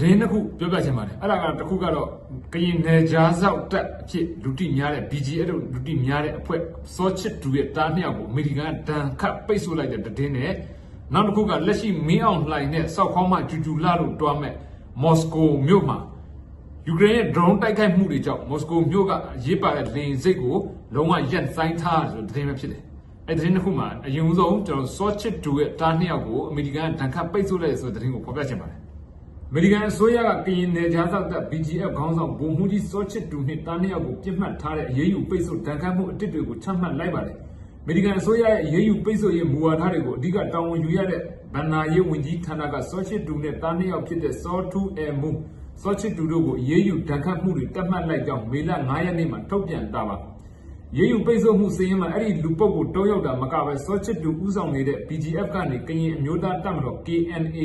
တည်င်းတစ်ခုပြောပြချင်ပါတယ်အဲ့ဒါကတစ်ခုကတော့ကရင်နယ်ကြားစောက်တက်အဖြစ်လူတိများတဲ့ BGF တို့လူတိများတဲ့အဖွဲ့စောချစ်တူရဲ့တားနှစ်ယောက်ကိုအမေရိကန်ကဒဏ်ခတ်ပိတ်ဆို့လိုက်တဲ့တည်င်းနဲ့နောက်တစ်ခုကလက်ရှိမင်းအောင်လှိုင်နဲ့စောက်ခေါင်းမဂျူဂျူလာတို့တွားမဲ့မော်စကိုမြို့မှာယူကရိန်းရဲ့ drone တိုက်ခိုက်မှုတွေကြောင့်မော်စကိုမြို့ကရေးပါတဲ့လေစိတ်ကိုလုံးဝရပ်ဆိုင်ထားတယ်ဆိုတဲ့တည်င်းပဲဖြစ်တယ်အဲ့ဒီတစ်ခုမှာအရင်ဆုံးကျွန်တော်စောချစ်တူရဲ့တားနှစ်ယောက်ကိုအမေရိကန်ကဒဏ်ခတ်ပိတ်ဆို့လိုက်ဆိုတဲ့တည်င်းကိုဖော်ပြချင်ပါတယ်အ မေရိကန်အစိုးရကကရင်နယ်ခြားစောက်တပ် BGF ခေါင်းဆောင်ဗိုလ်မှူးကြီးစောချစ်တူနှင့်တားနှစ်ယောက်ကိုပြစ်မှတ်ထားတဲ့အရေးယူပိတ်ဆို့ဒဏ်ခတ်မှုအတစ်တွေကိုချမှတ်လိုက်ပါတယ်။အမေရိကန်အစိုးရရဲ့အရေးယူပိတ်ဆို့ရေးမူဝါဒတွေကိုအဓိကတာဝန်ယူရတဲ့ဗန်နာရေးဝန်ကြီးဌာနကစောချစ်တူနဲ့တားနှစ်ယောက်ဖြစ်တဲ့စောထူးအဲမူစောချစ်တူတို့ကိုအရေးယူဒဏ်ခတ်မှုတွေတတ်မှတ်လိုက်ကြောင်းမေလ9ရက်နေ့မှာထုတ်ပြန်တာပါ။ရေးယူပိတ်ဆို့မှုစည်းရင်းမှာအဲ့ဒီလူပုတ်ကိုတောရောက်တာမကပဲစောချစ်တူဥဆောင်နေတဲ့ BGF ကနေကရင်အမျိုးသားတပ်မတော် KNA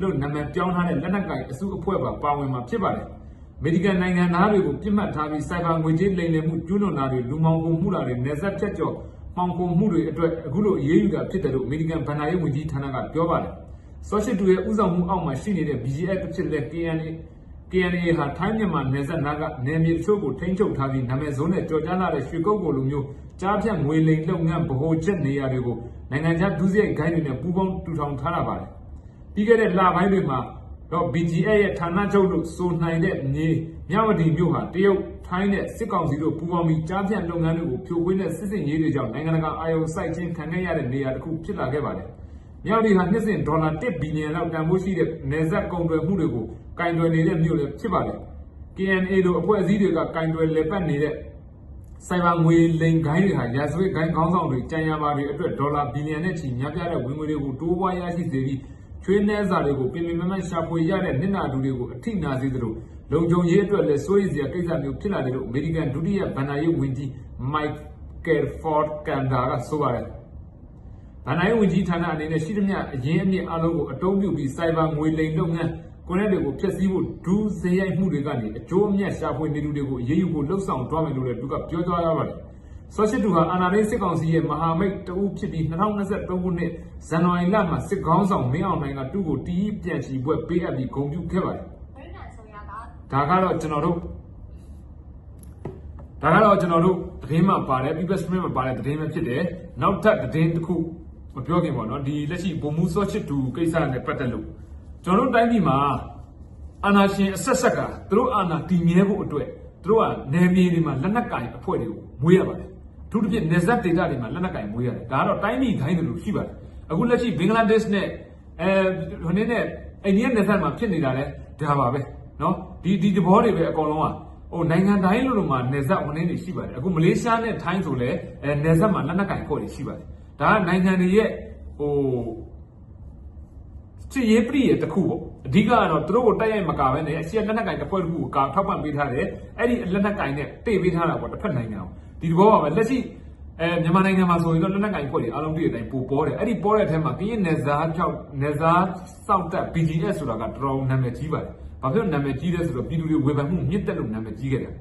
လို့နာမည်ပြောင်းထားတဲ့လက်နက်ကိုင်အစုအဖွဲ့ပါပါဝင်မှာဖြစ်ပါတယ်။အမေရိကန်နိုင်ငံသားတွေကိုပြစ်မှတ်ထားပြီးစိုက်ဘာငွေကြေးလိမ်လည်မှုကျူးလွန်တာတွေလူမောင်ကုန်မှုတာတွေနေဆက်ဖြတ်ကျော်မှောင်ကုန်မှုတွေအတွက်အခုလိုအရေးယူတာဖြစ်တယ်လို့အမေရိကန်ဗန်နာရေးဝန်ကြီးဌာနကပြောပါတယ်။စောချစ်တူရဲ့ဥဆောင်မှုအောက်မှာရှိနေတဲ့ BGF တစ်ဖြစ်တဲ့ KNA KNA ဟာထိုင်းမြန်မာနယ်စပ်နားကနေမြေတချို့ကိုထိန်းချုပ်ထားပြီးနာမည်စုံနဲ့ကြော်ကြားလာတဲ့ရွှေကုတ်ကိုလိုမျိုးကြားဖြတ်ငွေလိမ်လုပ်ငန်းဗဟိုချက်နေရာတွေကိုနိုင်ငံခြားဒုစရိုက်ဂိုင်းတွေနဲ့ပူးပေါင်းတူထောင်ထားတာပါတယ်။ ပြီးခဲ့တဲ့လပိုင်းတွေမှာတော့ BGA ရဲ့ဌာနချုပ်လို့ဆိုနိုင်တဲ့မြေမြဝတီမြို့ဟာတရုတ်ထိုင်းနဲ့စစ်ကောင်စီတို့ပူးပေါင်းပြီးကြားဖြတ်လုပ်ငန်းတွေကိုဖြိုခွင်းတဲ့စစ်စင်ရေးတွေကြောင့်နိုင်ငံတကာအာရုံစိုက်ခြင်းခံခဲ့ရတဲ့နေရာတစ်ခုဖြစ်လာခဲ့ပါတယ်။မြောက်ဒီဟာနှစ်စဉ်ဒေါ်လာ1ဘီလီယံလောက်တန်ဖိုးရှိတဲ့နယ်စပ်ကုန်သွယ်မှုတွေကိုကင်တွယ်နေတဲ့မြို့လည်းဖြစ်ပါတယ်။ KNA လိုအဖွဲ့အစည်းတွေကကင်တွယ်လည်ပတ်နေတဲ့စိုက်ဘာငွေလိမ်ဂိုင်းတွေဟာရာဇဝတ်ဂိုင်းခေါင်းဆောင်တွေကြံရပါတွေအတွက်ဒေါ်လာဘီလီယံနဲ့ချီများပြားတဲ့ဝင်ငွေတွေကိုတိုးပွားရရှိစေပြီး ချွေးနှဲစာတွေကိုပြင်ပင်မမှန်ရှာဖွေရတဲ့နစ်နာသူတွေကိုအထိနာစေသလိုလုံခြုံရေးအတွက်လည်းစိုးရိမ်စရာကိစ္စမျိုးဖြစ်လာတယ်လို့အမေရိကန်ဒုတိယဗန်နာရေးဝန်ကြီး Michael Ford Kanda ကဆိုပါတယ်။ဗန်နိုင်ဝန်ကြီးဌာနအနေနဲ့ရှိသမျှအရင်းအမြစ်အလုံးကိုအတုံးပြုပြီးစိုက်ဘာငွေလိမ်လုပ်ငန်းကွန်ရက်တွေကိုဖျက်ဆီးဖို့ဒူးစရိုက်မှုတွေကနေအကျိုးအမြတ်ရှာဖွေနေသူတွေကိုအရေးယူဖို့လှုံ့ဆော်သွားမယ်လို့လည်းသူကပြောကြားရပါတယ်။ ဆော့ရှစ်တူဟာအာနာဒိစစ်ကောင်စီရဲ့မဟာမိတ်တဦးဖြစ်ပြီး2023ခုနှစ်ဇန်နဝါရီလမှာစစ်ကောင်းဆောင်မင်းအောင်လှိုင်ကသူ့ကိုတီးပြန်ချီပွဲပေးအပ်ပြီးဂုဏ်ပြုခဲ့ပါတယ်အမေရိကန်ဆိုရက။ဒါကတော့ကျွန်တော်တို့ဒါကတော့ကျွန်တော်တို့သတင်းမှာပါတယ် People Stream မှာပါတဲ့သတင်းပဲဖြစ်တယ်။နောက်ထပ်သတင်းတစ်ခုမပြောခင်ပေါ့နော်ဒီလက်ရှိဘုံမူဆော့ချစ်တူကိစ္စနဲ့ပတ်သက်လို့ကျွန်တော်တို့တိုင်းပြည်မှာအာဏာရှင်အဆက်ဆက်ကသူတို့အာဏာတည်မြဲဖို့အတွက်သူတို့ကနယ်မြေတွေမှာလက်နက်ကင်အဖွဲ့တွေကိုမွေးရပါတယ် ထူးထူးဖြင့်နေဆက်ဒေတာတွေမှာလက်နက်ကင်မွေးရတယ်ဒါကတော့တိုင်းပြည်တိုင်းတယ်လို့ရှိပါတယ်အခုလက်ရှိဘင်္ဂလားဒေ့ရှ်နဲ့အဲဟိုနေ့နဲ့အိန္ဒိယနေဆက်မှာဖြစ်နေတာလဲဒါပါပဲနော်ဒီဒီသဘောတွေပဲအကုန်လုံးอ่ะဟိုနိုင်ငံတိုင်းလိုလိုမှာနေဆက်ဝန်ထမ်းတွေရှိပါတယ်အခုမလေးရှားနဲ့ထိုင်းဆိုလဲအဲနေဆက်မှာလက်နက်ကင်ခေါ်တွေရှိပါတယ်ဒါကနိုင်ငံတွေရဲ့ဟိုစည်ရေးပြည်ရဲ့တစ်ခုပေါ့အဓိကကတော့သူတို့ကိုတိုက်ရိုက်မကဘဲနဲ့အစီအလက်နက်ကင်တစ်ဖွဲ့တစ်ခုကိုကာထောက်ပံ့ပေးထားတယ်အဲ့ဒီလက်နက်ကင်နဲ့တေးပေးထားတာပေါ့တစ်ဖက်နိုင်ငံအောင် ဒီတဘောပါပဲလက်ရှိအဲမြန်မာနိုင်ငံမှာဆိုရင်တော့လက်နက်ကင်ဖွဲ့တွေအားလုံးပြည့်တဲ့အတိုင်းပိုပေါ်တယ်အဲ့ဒီပေါ်တဲ့အထက်မှာကရင်နယ်စားဖြောက်နယ်စားစောက်တက် BGS ဆိုတာကတော်တော်နာမည်ကြီးပါတယ်ဘာဖြစ်လို့နာမည်ကြီးလဲဆိုတော့ပြည်သူတွေဝေဖန်မှုမြင့်တက်လို့နာမည်ကြီးခဲ့တယ်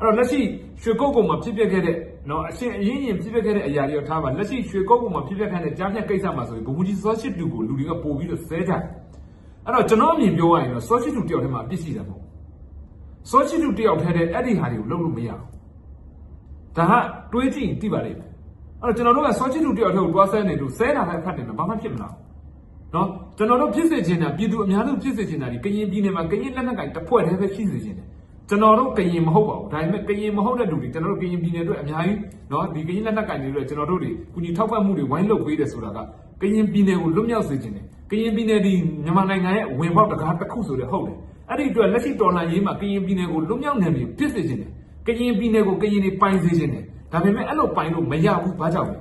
အဲ့တော့လက်ရှိရွှေကုတ်ကုံမှာဖြစ်ပျက်ခဲ့တဲ့နော်အရှင်အရင်ရင်ဖြစ်ပျက်ခဲ့တဲ့အရာတွေရောထားပါလက်ရှိရွှေကုတ်ကုံမှာဖြစ်ပျက်ခဲ့တဲ့ကြားဖြတ်ကိစ္စမှာဆိုရင်ဘုံကြီးစောရှိတူကိုလူတွေကပို့ပြီးတော့ဆဲကြတယ်အဲ့တော့ကျွန်တော်အမြင်ပြောရရင်တော့စောရှိတူတယောက်တည်းမှာအပြစ်ရှိတယ်မဟုတ်စောရှိတူတယောက်တည်းတဲ့အဲ့ဒီဟာတွေကိုလုပ်လို့မရဘူး ဒါကတွေးကြည့်ရင်သိပါလိမ့်မယ်အဲ့တော့ကျွန်တော်တို့ကစောချစ်သူတယောက်ထဲကိုတွားဆဲနေလို့ဆဲတာလည်းဖတ်တယ်ဘာမှဖြစ်မလားနော်ကျွန်တော်တို့ဖြစ်စေချင်တာပြည်သူအများစုဖြစ်စေချင်တာဒီကရင်ပြည်နယ်မှာကရင်လက်နက်ကင်တစ်ဖွဲ့တည်းပဲဖြစ်စေချင်တယ်ကျွန်တော်တို့ကရင်မဟုတ်ပါဘူးဒါပေမဲ့ကရင်မဟုတ်တဲ့လူတွေကျွန်တော်တို့ကရင်ပြည်နယ်အတွက်အများကြီးနော်ဒီကရင်လက်နက်ကင်တွေအတွက်ကျွန်တော်တို့တွေကုညီထောက်ပံ့မှုတွေဝိုင်းလုပ်ပေးတယ်ဆိုတာကကရင်ပြည်နယ်ကိုလွတ်မြောက်စေချင်တယ်ကရင်ပြည်နယ်ဒီမြန်မာနိုင်ငံရဲ့ဝင်ပေါက်တကားတစ်ခုဆိုတဲ့ဟုတ်တယ်အဲ့ဒီအတွက်လက်ရှိတော်လှန်ရေးမှာကရင်ပြည်နယ်ကိုလွတ်မြောက်နိုင်ပြီဖြစ်စေချင်တယ် ကရင်ပြည်နယ်ကိုကရင်တွေပိုင်စေချင်တယ်ဒါပေမဲ့အဲ့လိုပိုင်လို့မရဘူးဘာကြောင့်လဲ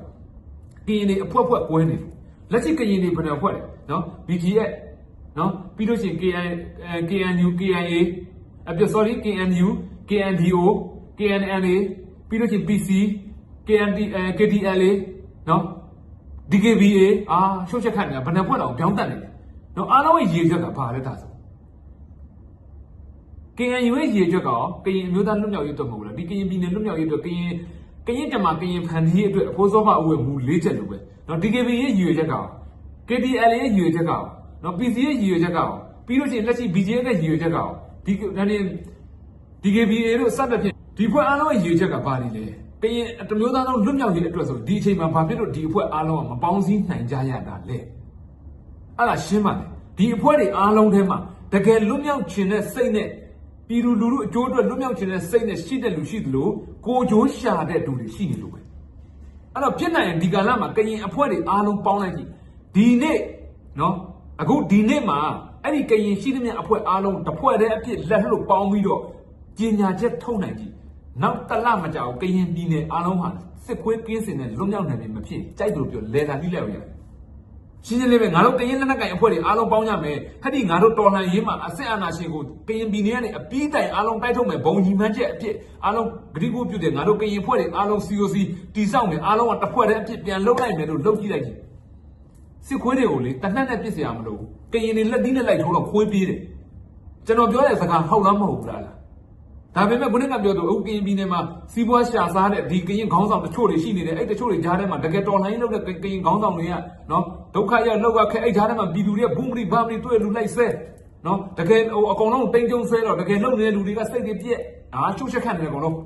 ကရင်တွေအဖွဲဖွဲကွဲနေတယ်လက်ရှိကရင်တွေဘယ်နှဖွဲ့လဲနော် BGF နော်ပြီးလို့ရှိရင် KN အဲ KNU KNA အပြ sorry KNU KNDO KNNA ပြီးလို့ရှိရင် PC KND အဲ KTLA နော် DKBA အာရှုပ်ချက်ခတ်နေတာဘယ်နှဖွဲ့တော့ပြောင်းတက်နေတယ်နော်အားလုံးရဲ့ရေချက်ကဘာလဲဒါဆို KNU ရဲ့ရေချက်ကရောကရင်အမျိုးသားလွတ်မြောက်ရေးအတွက်မဟုတ်ဘူးလားဒီကရင်ပြည်နယ်လွတ်မြောက်ရေးအတွက်ကရင်ကရင်တမကရင်ဖန်တီးရေးအတွက်အဖိုးစောဖအုပ်ရဲ့မူ၄ချက်လိုပဲနော် DKB ရဲ့ရေချက်ကရော KTL ရဲ့ရေချက်ကရောနော် PC ရဲ့ရေချက်ကရောပြီးလို့ရှိရင်လက်ရှိ BGA နဲ့ရည်ရွယ်ချက်ကရောဒီဒါနေ DKBA တို့စသဖြင့်ဒီဖွဲ့အားလုံးရဲ့ရည်ရွယ်ချက်ကဘာလဲလဲကရင်တမျိုးသားလုံးလွတ်မြောက်ရေးအတွက်ဆိုဒီအချိန်မှာဘာဖြစ်လို့ဒီအဖွဲ့အားလုံးကမပေါင်းစည်းနိုင်ကြရတာလဲအဲ့ဒါရှင်းပါတယ်ဒီအဖွဲ့တွေအားလုံးထဲမှာတကယ်လွတ်မြောက်ခြင်းနဲ့စိတ်နဲ့ ပြည်သူလူထုအကျိုးအတွက်လွတ်မြောက်ခြင်းနဲ့စိတ်နဲ့ရှိတဲ့လူရှိသလိုကိုယ်ကျိုးရှာတဲ့လူတွေရှိနေလို့ပဲအဲ့တော့ဖြစ်နိုင်ရင်ဒီကာလမှာကရင်အဖွဲ့တွေအားလုံးပေါင်းလိုက်ကြည့်ဒီနေ့နော်အခုဒီနေ့မှာအဲ့ဒီကရင်ရှိသမျှအဖွဲ့အားလုံးတစ်ဖွဲ့တည်းအဖြစ်လက်လွတ်ပေါင်းပြီးတော့ကြီးညာချက်ထုတ်နိုင်ကြည့်နောက်တစ်လမကြောက်ကရင်ပြည်နယ်အားလုံးဟာစစ်ခွေးကင်းစင်တဲ့လွတ်မြောက်နိုင်ပြီမဖြစ်ကြိုက်လို့ပြောလဲတာလိလိုက်ရ ရှင်းရှင်းလေးပဲငါတို့တရင်လက်နက်ကိုင်အဖွဲ့တွေအားလုံးပေါင်းကြမယ်ဟဲ့ဒီငါတို့တော်လှန်ရေးမှာအစစ်အာဏာရှင်ကိုကရင်ပြည်နယ်ကနေအပြီးတိုင်အားလုံးတိုက်ထုတ်မယ်ဘုံညီမှန်းချက်အဖြစ်အားလုံးဂရီကိုပြုတ်တယ်ငါတို့ကရင်အဖွဲ့တွေအားလုံး COC တိဆောက်မယ်အားလုံးကတစ်ဖွဲ့တည်းအဖြစ်ပြန်လှုပ်လိုက်မယ်လို့လှုပ်ကြည့်လိုက်တယ်စစ်ခွေးတွေကိုလေတနက်နဲ့ပြစ်စရာမလိုဘူးကရင်တွေလက်သီးနဲ့လိုက်ထိုးတော့ခွေးပြေးတယ်ကျွန်တော်ပြောတဲ့စကားဟုတ်လားမဟုတ်ဘူးလားဒါပေမဲ့ခုနကပြောသူအခုကရင်ပြည်နယ်မှာစီးပွားရှာစားတဲ့ဒီကရင်ခေါင်းဆောင်တချို့တွေရှိနေတယ်အဲ့တချို့တွေကြားထဲမှာတကယ်တော်လှန်ရေးလုပ်တဲ့ကရင်ခေါင်းဆောင်တွေကနော် ဒုက္ခရလောက်ကခဲအဲ့ကြားထဲမှာပြည်သူတွေကဘုံပရိဘာပရိတွေ့လူလိုက်ဆဲနော်တကယ်ဟိုအကောင်လုံးတိမ်ကျုံဆဲတော့တကယ်လုံနေတဲ့လူတွေကစိတ်တွေပြက်အာချုပ်ချက်ခတ်နေတယ်အကောင်လုံး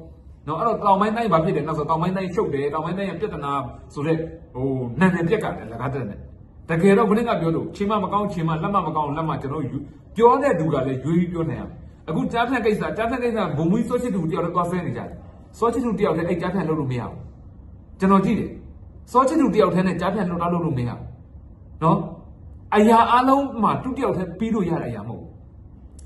နော်အဲ့တော့တောင်ပိုင်းတိုင်းဘာဖြစ်တယ်နောက်ဆိုတောင်ပိုင်းတိုင်းချုပ်တယ်တောင်ပိုင်းတိုင်းရပြဿနာဆိုတဲ့ဟိုနန်နယ်ပြက်ကတယ်လကားတဲ့နဲ့တကယ်တော့ခုနကပြောလို့ချင်းမမကောင်းချင်းမလက်မမကောင်းလက်မကျွန်တော်ပြောတဲ့သူကလည်းရွေးပြီးပြောနေရမယ်အခုကြားဖြတ်ကိစ္စကြားဖြတ်ကိစ္စဘုံမူစောချစ်သူတယောက်လည်းသွားဆဲနေကြတယ်စောချစ်သူတယောက်လည်းအဲ့ကြားဖြတ်လုပ်လို့မရဘူးကျွန်တော်ကြည့်တယ်စောချစ်သူတယောက်တည်းနဲ့ကြားဖြတ်လုပ်တာလုပ်လို့မရဘူး နော်အရာအလုံးမှာတူတယောက်တည်းပြီးလို့ရတဲ့အရာမဟုတ်ဘူး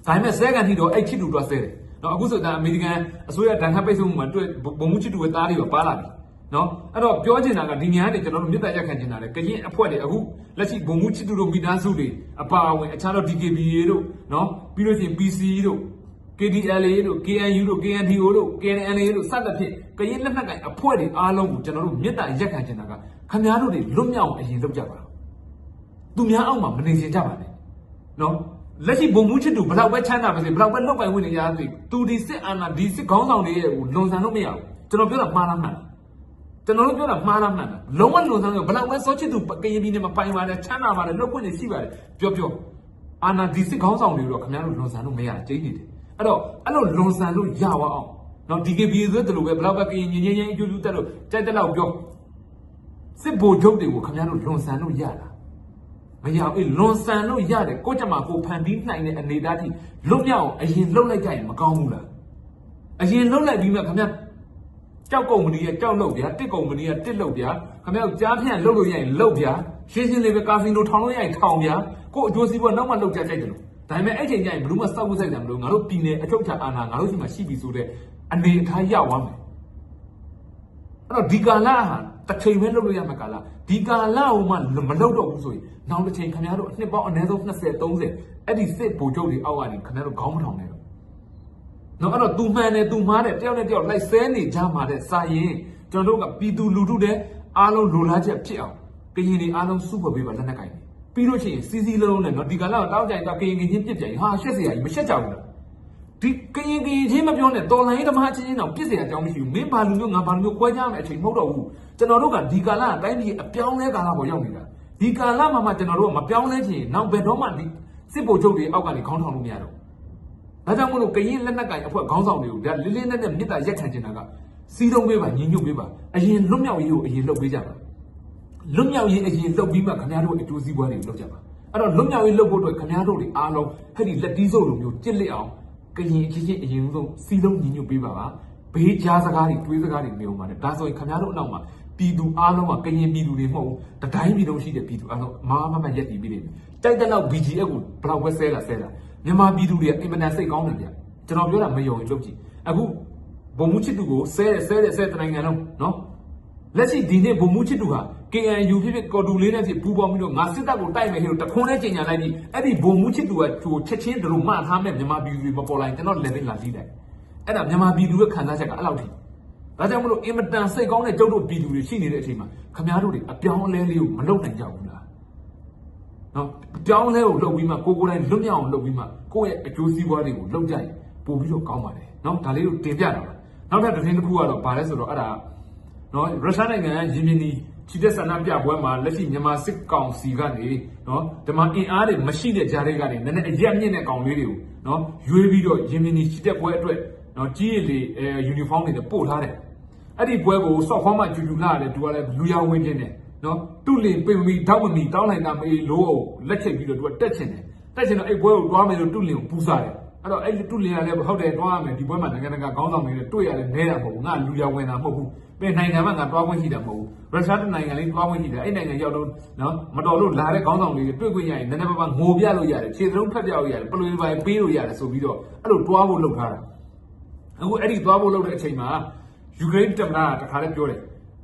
ဒါပေမဲ့ဆဲကန်တီတော့အဲ့ချစ်သူသွားဆဲတယ်နော်အခုဆိုတဲ့အမေရိကန်အစိုးရတန်ခတ်ပိတ်ဆို့မှုမှာတွေ့ဘုံမူချစ်သူရဲ့သားတွေပါပါလာပြီနော်အဲ့တော့ပြောချင်တာကဒီညာကနေကျွန်တော်တို့မြစ်တာရက်ခံချင်တာလေကရင်အဖွဲ့တွေအခုလက်ရှိဘုံမှုချစ်သူတို့မိသားစုတွေအပါအဝင်အခြားတော့ DKBA တို့နော်ပြီးလို့ရှိရင် PC တို့ KDLA တို့ KNU တို့ KNDO တို့ KNLA တို့စသဖြင့်ကရင်လက်နက်ကင်အဖွဲ့တွေအားလုံးကိုကျွန်တော်တို့မြစ်တာရက်ခံချင်တာကခမားတို့တွေလွတ်မြောက်အောင်အရင်လုပ်ကြပါတော့ သူများအောက်မှာမနေချင်ကြပါနဲ့နော်လက်ရှိဘုံမှုချစ်သူဘလောက်ပဲချမ်းသာပါစေဘလောက်ပဲလောက်ပိုင်ဝင်နေကြစေသူဒီစစ်အာဏာဒီစစ်ခေါင်းဆောင်တွေရဲ့ကိုလွန်ဆန်လို့မရဘူးကျွန်တော်ပြောတာမှားလားမှန်လားကျွန်တော်တို့ပြောတာမှားလားမှန်လားလုံးဝလွန်ဆန်လို့ဘလောက်ပဲစောချစ်သူကရင်ပြည်နယ်မှာပိုင်ပါတယ်ချမ်းသာပါတယ်လောက်ခွင့်နေရှိပါတယ်ပြောပြောအာဏာဒီစစ်ခေါင်းဆောင်တွေတော့ခင်ဗျားတို့လွန်ဆန်လို့မရကျိန်းနေတယ်အဲ့တော့အဲ့လိုလွန်ဆန်လို့ရပါအောင်နော် DKB ဆိုတဲ့လိုပဲဘလောက်ပဲကရင်ငင်းငင်းငင်းအကျိုးကျူးတက်လို့ကြိုက်တဲ့လောက်ပြောစစ်ဘိုလ်ချုပ်တွေကိုခင်ဗျားတို့လွန်ဆန်လို့ရတာ မရဘူးလွန်ဆန်လို့ရတယ်ကိုကြမှာကိုဖန်တီးနိုင်တဲ့အနေအထားကြီးလွတ်မြောက်အောင်အရင်လှုပ်လိုက်ကြရင်မကောင်းဘူးလားအရင်လှုပ်လိုက်ပြီးမှခင်ဗျားကြောက်ကုမ္ပဏီရဲ့ကြောက်လို့ဗျာတစ်ကုမ္ပဏီရဲ့တစ်လို့ဗျာခင်ဗျားကြားဖြန့်လှုပ်လို့ရရင်လှုပ်ဗျာရှင်းရှင်းလေးပဲကာစီနိုထောင်လို့ရရင်ထောင်ဗျာကိုအကျိုးစီးပွားနောက်မှလှုပ်ကြကြိုက်တယ်လို့ဒါပေမဲ့အဲ့ချိန်ကျရင်ဘယ်လို့မှစောက်ဖို့စိုက်တယ်မလို့ငါတို့ပြည်နယ်အချုပ်ချာအာဏာငါတို့ရှိမှရှိပြီဆိုတဲ့အနေအထားရောက်သွားမယ်အဲ့တော့ဒီကာလဟာ တစ်ချိန်ပဲလုပ်လို့ရမှာကာလဒီကာလဟိုမှမလုပ်တော့ဘူးဆိုရင်နောက်တစ်ချိန်ခင်ဗျားတို့အနှစ်ပေါင်းအနည်းဆုံး20 30အဲ့ဒီစစ်ဗိုလ်ချုပ်တွေအောက်ကနေခင်ဗျားတို့ခေါင်းမထောင်နဲ့တော့နော်အဲ့တော့သူမှန်တယ်သူမှားတယ်တယောက်နဲ့တယောက်လိုက်ဆဲနေကြမှာတဲ့စာရင်ကျွန်တော်တို့ကပြည်သူလူထုတဲ့အားလုံးလိုလားချက်ဖြစ်အောင်ကရင်တွေအားလုံးစုဖွဲ့ပေးပါလက်နက်ကင်ပြီးလို့ရှိရင်စီစီလုံးလုံးနဲ့နော်ဒီကာလတော့တောက်ကြိုင်တော့ကရင်ကရင်ပြစ်ပြန်ဟာရှက်စရာကြီးမရှက်ကြဘူးလား ဒီကရင်ကရင်ချင်းမပြောနဲ့တော်လိုင်းရေးသမားချင်းချင်းတော့ပြစ်စရာအကြောင်းမရှိဘူးမင်းဘာလူမျိုးငါဘာလူမျိုးကွဲကြမယ်အချိန်မဟုတ်တော့ဘူးကျွန်တော်တို့ကဒီကာလအတိုင်းပြည်အပြောင်းလဲကာလပေါ်ရောက်နေတာဒီကာလမှာမှကျွန်တော်တို့ကမပြောင်းလဲချင်နောက်ဘယ်တော့မှဒီစစ်ဘုတ်ချုပ်တွေအောက်ကနေခေါင်းထောင်လို့မရတော့ဒါကြောင့်မို့လို့ကရင်လက်နက်ကိုင်အဖွဲ့ခေါင်းဆောင်တွေကိုဒါလေးလေးနက်နက်မြစ်တာရက်ခံချင်တာကစီးတုံးပေးပါညင်ညွတ်ပေးပါအရင်လွတ်မြောက်ရေးကိုအရင်လှုပ်ပေးကြပါလွတ်မြောက်ရေးအရင်လှုပ်ပြီးမှခင်ဗျားတို့အကျိုးစီးပွားတွေကိုလှုပ်ကြပါအဲ့တော့လွတ်မြောက်ရေးလှုပ်ဖို့အတွက်ခင်ဗျားတို့တွေအားလုံးဟဲ့ဒီလက်တီးစုပ်လိုမျိုးကြစ်လက်အောင် ကရင်ချင်းချင်းအရင်ဆုံးစီးလုံးညီညွတ်ပေးပါပါဘေးကြားစကားတွေတွေးစကားတွေမယုံပါနဲ့ဒါဆိုရင်ခင်ဗျားတို့အနောက်မှာပြည်သူအားလုံးကကရင်ပြည်သူတွေမဟုတ်ဘူးတတိုင်းပြည်လုံးရှိတဲ့ပြည်သူအားလုံးမာမမရက်တည်ပြီးနေတယ်တိုက်တဲ့လောက် BGF ကိုဘလောက်ပဲဆဲလာဆဲလာမြန်မာပြည်သူတွေကအင်မတန်စိတ်ကောင်းတယ်ဗျကျွန်တော်ပြောတာမယုံရင်လုပ်ကြည့်အခုဘုံမှုချစ်သူကိုဆဲဆဲဆဲတဲ့နိုင်ငံလုံးနော်လက်ရှိဒီနေ့ဘုံမှုချစ်သူဟာ KNU ဖြစ်ဖြစ်ကော်တူလေးနဲ့ဖြစ်ပူပေါင်းပြီးတော့ငါစစ်တပ်ကိုတိုက်မယ်ဟိုတခွန်းနဲ့ကြင်ညာလိုက်ပြီးအဲ့ဒီဘုံမှုချစ်သူကဟိုချက်ချင်းတို့မှထားမဲ့မြန်မာပြည်သူတွေမပေါ်လာရင်ကျွန်တော်လည်းလာလီးလိုက်အဲ့ဒါမြန်မာပြည်သူရဲ့ခံစားချက်ကအဲ့လောက်ထိဒါကြောင့်မလို့အင်မတန်စိတ်ကောင်းတဲ့ကျုပ်တို့ပြည်သူတွေရှိနေတဲ့အချိန်မှာခမားတို့တွေအပြောင်းအလဲလေးကိုမလုပ်နိုင်ကြဘူးလားနော်အပြောင်းအလဲကိုလုပ်ပြီးမှကိုကိုယ်တိုင်လွတ်မြောက်အောင်လုပ်ပြီးမှကိုယ့်ရဲ့အကျိုးစီးပွားတွေကိုလုပ်ကြရင်ပို့ပြီးတော့ကောင်းပါတယ်နော်ဒါလေးကိုတင်ပြတာပါနောက်ထပ်တစ်ထင်းတစ်ခုကတော့ဗာလဲဆိုတော့အဲ့ဒါနော်ရုရှားနိုင်ငံရင်းမြင်းဒီ ချီတက်ဆန္ဒပြပွဲမှာလက်ရှိမြန်မာစစ်ကောင်စီကနေနော်ဒီမှာအင်အားတွေမရှိတဲ့ကြားတွေကနေနည်းနည်းအရက်မြင့်တဲ့ကောင်လေးတွေကိုနော်ရွေးပြီးတော့ရင်မင်းကြီးချီတက်ပွဲအတွက်နော်ကြီးရည်လေအဲယူနီဖောင်းတွေနဲ့ပို့ထားတယ်အဲ့ဒီပွဲကိုစော့ခေါင်းမှကျူကျူလာတယ်သူကလည်းလူရောင်ဝင်ခြင်းတယ်နော်သူ့လင်ပင်မီတောက်မမီတောင်းလိုက်တာမေးလို့လက်ချိတ်ပြီးတော့သူကတက်ချင်တယ်တက်ချင်တော့အဲ့ပွဲကိုတွားမယ်လို့သူ့လင်ကိုပူစားတယ်အဲ့တော့အဲ့သူ့လင်ကလည်းဟုတ်တယ်တွားရမယ်ဒီပွဲမှာနိုင်ငံတကာခေါင်းဆောင်တွေနဲ့တွေ့ရတယ်နဲတာမဟုတ်ဘူးငါလူရောင်ဝင်တာမဟုတ်ဘူး ပြင်နိုင်ငံမှာငါတွားခွင့်ရှိတာမဟုတ်ဘူးရုရှားတနိုင်ငံလေးတွားခွင့်ရှိတယ်အဲ့နိုင်ငံရောက်တော့နော်မတော်လို့လာတဲ့ခေါင်းဆောင်တွေတွေ့ခွင့်ရရင်နည်းနည်းပါးပါးငိုပြလို့ရတယ်ခြေသုံးဖက်ပြလို့ရတယ်ပလွေပိုင်ပေးလို့ရတယ်ဆိုပြီးတော့အဲ့လိုတွားဖို့လုပ်ထားတာအခုအဲ့ဒီသွားဖို့လုပ်တဲ့အချိန်မှာယူကရိန်းတမန်ကတခါလည်းပြောတယ်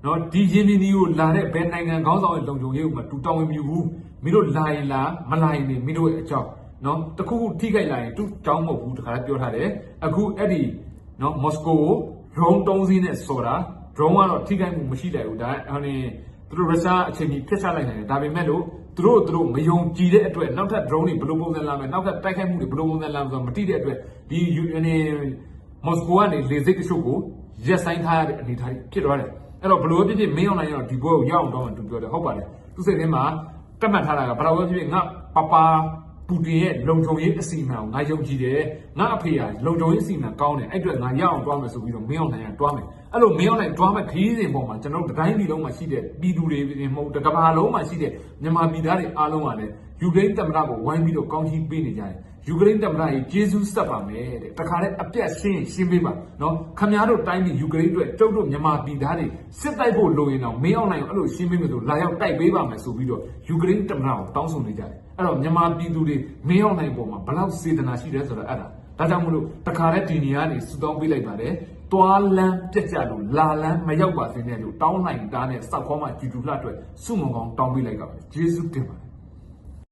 နော်ဒီယင်းဒီနီကိုလာတဲ့ဘယ်နိုင်ငံခေါင်းဆောင်ရဲ့လုံခြုံရေးကိုမတူတောင်းဝင်မြူဘူးမင်းတို့လာရင်လာမလာရင်နေမင်းတို့ရဲ့အကြောင်းနော်တခုခုထိခိုက်လာရင်သူတောင်းမဟုတ်ဘူးတခါလည်းပြောထားတယ်အခုအဲ့ဒီနော်မော်စကိုကို drone တုံးစင်းနဲ့စော်တာ drone ကတော့ထိခိုက်မှုမရှိတယ်ဘူးဒါဟိုနေသူတို့ရုရှားအချိန်ကြီးဖျက်ချလိုက်နိုင်တယ်ဒါပေမဲ့လို့သူတို့သူတို့မယုံကြည်တဲ့အတွက်နောက်ထပ် drone တွေဘယ်လိုပုံစံလာမယ်နောက်ထပ်တိုက်ခိုက်မှုတွေဘယ်လိုပုံစံလာမယ်ဆိုတော့မတိတဲ့အတွက်ဒီယူနေမော်စကိုကနေလေစိတ်တချို့ကိုရက်ဆိုင်ထားရတဲ့အနေအထားကြီးဖြစ်သွားတယ်အဲ့တော့ဘလို့ဖြစ်ဖြစ်မင်းအောင်နိုင်ရောဒီဘွဲကိုရအောင်တော့မှသူပြောတယ်ဟုတ်ပါတယ်သူစိတ်ထဲမှာတတ်မှတ်ထားတာကဘလို့ဖြစ်ဖြစ်ငါပပ ပူတင်ရဲ့လုံခြုံရေးအစီအမံကိုငါယုံကြည်တယ်ငါအဖေကလုံခြုံရေးအစီအမံကောင်းတယ်အဲ့အတွက်ငါရအောင်တွားမယ်ဆိုပြီးတော့မင်းအောင်နိုင်ကတွားမယ်အဲ့လိုမင်းအောင်နိုင်တွားမယ်ခရီးစဉ်ပေါ်မှာကျွန်တော်တို့တိုင်းပြည်လုံးမှာရှိတဲ့ပြည်သူတွေမဟုတ်တကဘာလုံးမှာရှိတဲ့မြန်မာပြည်သားတွေအားလုံးကလည်းယူကရိန်းသမ္မတကိုဝိုင်းပြီးတော့ကောင်းချီးပေးနေကြတယ်ယူကရိန်းသမ္မတကြီးဂျေဇုဆက်ပါမယ်တဲ့တခါတည်းအပြတ်ရှင်းရှင်းပေးပါနော်ခမည်းတော်တိုင်းပြည်ယူကရိန်းအတွက်ကျုပ်တို့မြန်မာပြည်သားတွေစစ်တိုက်ဖို့လိုရင်တော့မင်းအောင်နိုင်အဲ့လိုရှင်းပေးမယ်ဆိုလာရောက်တိုက်ပေးပါမယ်ဆိုပြီးတော့ယူကရိန်းသမ္မတကိုတောင်းဆိုနေကြတယ် အဲ့တော့မြန်မာပြည်သူတွေမင်းအောင်နိုင်ပေါ်မှာဘလောက်စေတနာရှိတယ်ဆိုတော့အဲ့ဒါဒါကြောင့်မလို့တခါတည်းဒီနေရာနေစူတောင်းပေးလိုက်ပါတယ်တွာလန်းပြက်ကြလို့လာလန်းမရောက်ပါစေနဲ့လို့တောင်းနိုင်တာနဲ့စောက်ခေါ်မှကြည်တူလှအတွက်စုမုံကောင်းတောင်းပေးလိုက်ကြပါတယ်ဂျေဇုတင်ပါတယ်